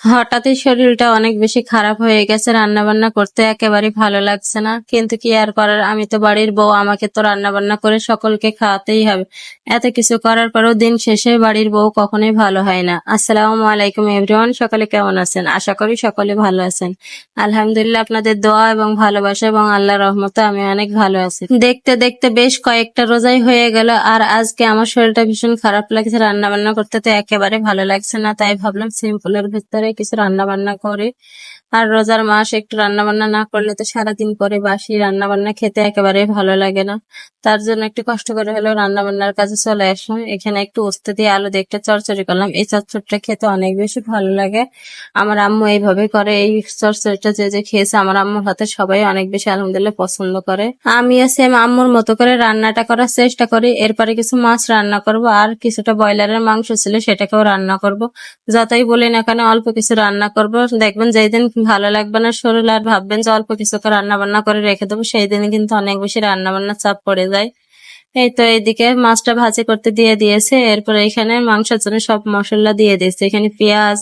হঠাৎই শরীরটা অনেক বেশি খারাপ হয়ে গেছে রান্না বান্না করতে একেবারে ভালো লাগছে না। কিন্তু কি আর করার? আমি তো বাড়ির বউ, আমাকে তো রান্না বান্না করে সকলকে খাওয়াতেই হবে। এত কিছু করার পরেও দিন শেষে বাড়ির বউ কখনোই ভালো হয় না। আসসালামু আলাইকুম এভরিওয়ান, সকলে কেমন আছেন? আশা করি সকলে ভালো আছেন। আলহামদুলিল্লাহ, আপনাদের দোয়া এবং ভালোবাসা এবং আল্লাহ রহমতে আমি অনেক ভালো আছি। দেখতে দেখতে বেশ কয়েকটা রোজাই হয়ে গেল, আর আজকে আমার শরীরটা ভীষণ খারাপ লাগছে। রান্না বান্না করতে তো একেবারে ভালো লাগছে না, তাই ভাবলাম সিম্পলের ভিতরে কিছু রান্না বান্না করে। আর রোজার মাস একটু রান্না বান্না না করলে তো সারাদিন পরে বাসি রান্না বান্না খেতে একেবারে ভালো লাগে না। তার জন্য একটু কষ্ট করে হলেও রান্না বান্নার কাজে চলে আসলাম এখানে একটু উস্তে দিয়ে আলু দিয়ে একটা চরচড়ি করলাম। এই চরচড়িটা খেতে অনেক বেশি ভালো লাগে। আমার আম্মু এইভাবে করে। এই চরচড়িটা যে যে খেয়েছে আমার আম্মুর হাতে সবাই অনেক বেশি আলহামদুলিল্লাহ পছন্দ করে। আমিও সেম আম্মুর মতো করে রান্নাটা করার চেষ্টা করি। এরপরে কিছু মাছ রান্না করব। আর কিছুটা ব্রয়লারের মাংস ছিল সেটাকেও রান্না করব। যতই বলি না কেন, অল্প কিছু রান্না করব। দেখবেন যেই দিন ভালো লাগবে না শরীর, আর ভাববেন যে অল্প কিছু রান্না বান্না করে রেখে দেবো সেই দিন কিন্তু অনেক বেশি রান্না বান্না চাপ পড়ে যায়। এই তো এইদিকে মাছটা ভাজি করতে দিয়ে দিয়েছে। এরপর এখানে মাংসের জন্য সব মশলা দিয়ে দিয়েছে। এখানে পেঁয়াজ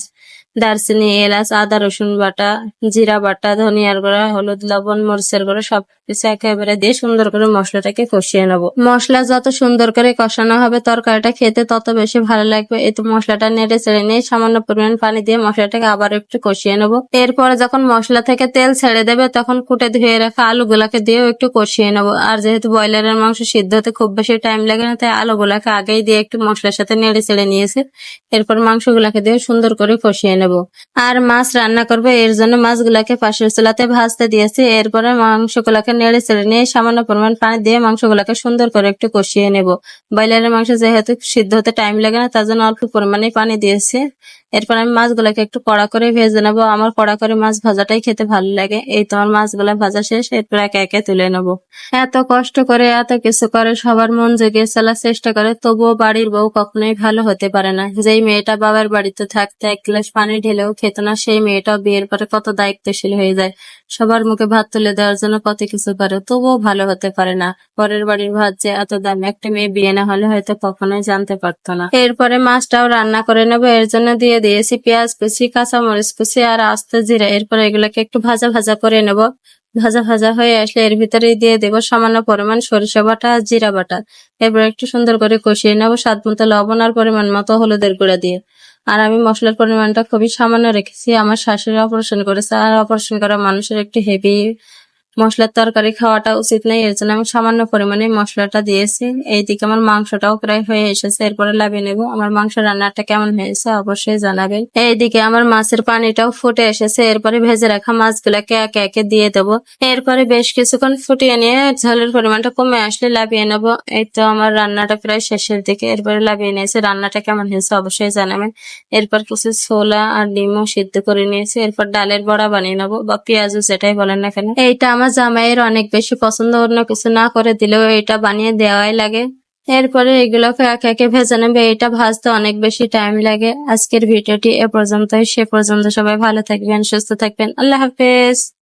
দারচিনি, এলাচ, আদা, রসুন বাটা, জিরা বাটা, ধনিয়ার গুঁড়া, হলুদ, লবণ, মরিচের গুঁড়া, সবকিছু একেবারে দিয়ে সুন্দর করে মশলাটাকে কষিয়ে নেব। মশলা যত সুন্দর করে কষানো হবে, তরকারিটা খেতে তত বেশি ভালো লাগবে। এতে মশলাটা নেড়ে ছেড়ে নিয়ে সামান্য পরিমাণ পানি দিয়ে মশলাটাকে আবার একটু কষিয়ে নেব। এরপরে যখন মশলা থেকে তেল ছেড়ে দেবে, তখন কুটে ধুয়ে রাখা আলুগুলাকে দিয়েও একটু কষিয়ে নেব। আর যেহেতু ব্রয়লারের মাংস সিদ্ধ হতে খুব বেশি টাইম লাগে না, তাই আলুগুলাকে আগেই দিয়ে একটু মশলার সাথে নেড়ে চেড়ে নিয়েছে। এরপর মাংসগুলাকে দিয়ে সুন্দর করে কষিয়ে নেব। আর মাছ রান্না করব, এর জন্য মাছগুলাকে পাশের চুলাতে ভাজতে দিয়েছি। এরপরে মাংসগুলাকে নেড়ে চেড়ে নিয়ে সামান্য পরিমাণ পানি দিয়ে মাংসগুলাকে সুন্দর করে একটু কষিয়ে নেব। ব্রয়লারের মাংস যেহেতু সিদ্ধ হতে টাইম লাগে না, তার জন্য অল্প পরিমাণে পানি দিয়েছি। এরপর আমি মাছগুলাকে একটু কড়া করে ভেজে নেব। আমার কড়া করে মাছ ভাজাটাই খেতে ভালো লাগে। এই তো আমার মাছগুলা ভাজা শেষ, এরপর একে একে তুলে নেব। এত কষ্ট করে, এত কিছু করে, সবার মন জেগে চলার চেষ্টা করে, তবুও বাড়ির বউ কখনোই ভালো হতে পারে না। যেই মেয়েটা বাবার বাড়িতে থাকতে এক গ্লাস পানি ঢেলেও খেত না, সেই মেয়েটাও বিয়ের পরে কত দায়িত্বশীল হয়ে যায়। সবার মুখে ভাত তুলে দেওয়ার জন্য কত কিছু করে, তবুও ভালো হতে পারে না। পরের বাড়ির ভাত যে এত দাম, একটা মেয়ে বিয়ে না হলে হয়তো কখনোই জানতে পারতো না। এরপরে মাছটাও রান্না করে নেব, এর জন্য দিয়ে দিয়েছি, পেঁয়াজ কুচি কাঁচামরিচ কুচি আর আস্ত জিরা। এরপরে এগুলোকে একটু ভাজা ভাজা করে নেব। ভাজা ভাজা হয়ে আসলে এর ভিতরে দিয়ে দেবো সামান্য পরিমাণ সরিষা বাটা আর জিরা বাটা। এরপর একটু সুন্দর করে কষিয়ে নেব স্বাদ মতো লবণ আর পরিমাণ মতো হলুদের গুঁড়া দিয়ে। আর আমি মশলার পরিমাণটা খুবই সামান্য রেখেছি। আমার শাশুড়ি অপারেশন করেছে আর অপারেশন করা মানুষের একটু হেভি মশলার তরকারি খাওয়াটা উচিত নেই, এর জন্য আমি সামান্য পরিমাণে মশলাটা দিয়েছি। এইদিকে আমার মাংসটাও প্রায় হয়ে এসেছে, এরপরে লাভিয়ে নেব। আমার মাংস রান্নাটা কেমন হয়েছে অবশ্যই জানাবেন। এইদিকে আমার মাছের পানিটাও ফুটে এসেছে, এরপরে ভেজে রাখা মাছগুলাকে একে একে দিয়ে দেবো। এরপরে বেশ কিছুক্ষণ ফুটিয়ে নিয়ে ঝালের পরিমাণটা কমে আসলে লাভিয়ে নেব। এই তো আমার রান্নাটা প্রায় শেষের দিকে, এরপরে লাভিয়ে নিয়েছে। রান্নাটা কেমন হয়েছে অবশ্যই জানাবেন। এরপর কিছু ছোলা আর ডিমও সিদ্ধ করে নিয়েছি। এরপর ডালের বড়া বানিয়ে নেব বা পেঁয়াজও যেটাই বলেন না কেন। এইটা আমার জামাইয়ের অনেক বেশি পছন্দ, অন্য কিছু না করে দিলেও এটা বানিয়ে দেওয়াই লাগে। এরপরে এগুলোকে একে একে ভেজে নেবে। এটা ভাজতে অনেক বেশি টাইম লাগে। আজকের ভিডিওটি এ পর্যন্তই। সে পর্যন্ত সবাই ভালো থাকবেন, সুস্থ থাকবেন। আল্লাহ হাফেজ।